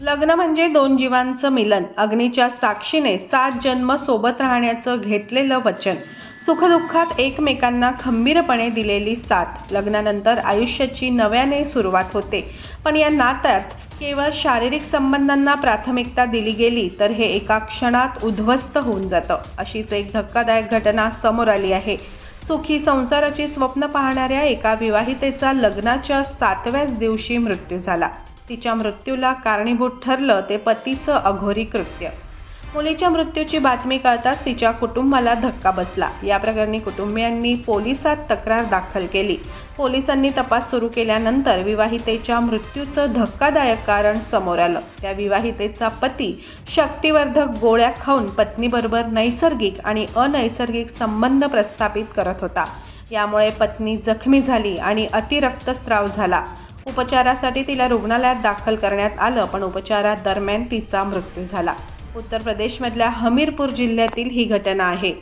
लग्न म्हणजे दोन जीवांचं मिलन. अग्नीच्या साक्षीने सात जन्म सोबत राहण्याचं घेतलेलं वचन. सुखदुःखात एकमेकांना खंबीरपणे दिलेली साथ. लग्नानंतर आयुष्याची नव्याने सुरुवात होते. पण या नात्यात केवळ शारीरिक संबंधांना प्राथमिकता दिली गेली तर हे एका क्षणात उद्ध्वस्त होऊन जातं. अशीच एक धक्कादायक घटना समोर आली आहे. सुखी संसाराची स्वप्न पाहणाऱ्या एका विवाहितेचा लग्नाच्या सातव्याच दिवशी मृत्यू झाला. तिच्या मृत्यूला कारणीभूत ठरलं ते पतीचं अघोरी कृत्य. मुलीच्या मृत्यूची बातमी कळताच तिच्या कुटुंबाला धक्का बसला. या प्रकरणी कुटुंबियांनी पोलिसात तक्रार दाखल केली. पोलिसांनी तपास सुरू केल्यानंतर विवाहितेच्या मृत्यूचं धक्कादायक कारण समोर आलं. त्या विवाहितेचा पती शक्तिवर्धक गोळ्या खाऊन पत्नीबरोबर नैसर्गिक आणि अनैसर्गिक संबंध प्रस्थापित करत होता. यामुळे पत्नी जखमी झाली आणि अतिरक्तस्राव झाला. उपचारासाठी तिला रुग्णालयात दाखल करण्यात आलं पण उपचारादरम्यान तिचा मृत्यू झाला. उत्तर प्रदेशमधल्या हमीरपूर जिल्ह्यातील ही घटना आहे.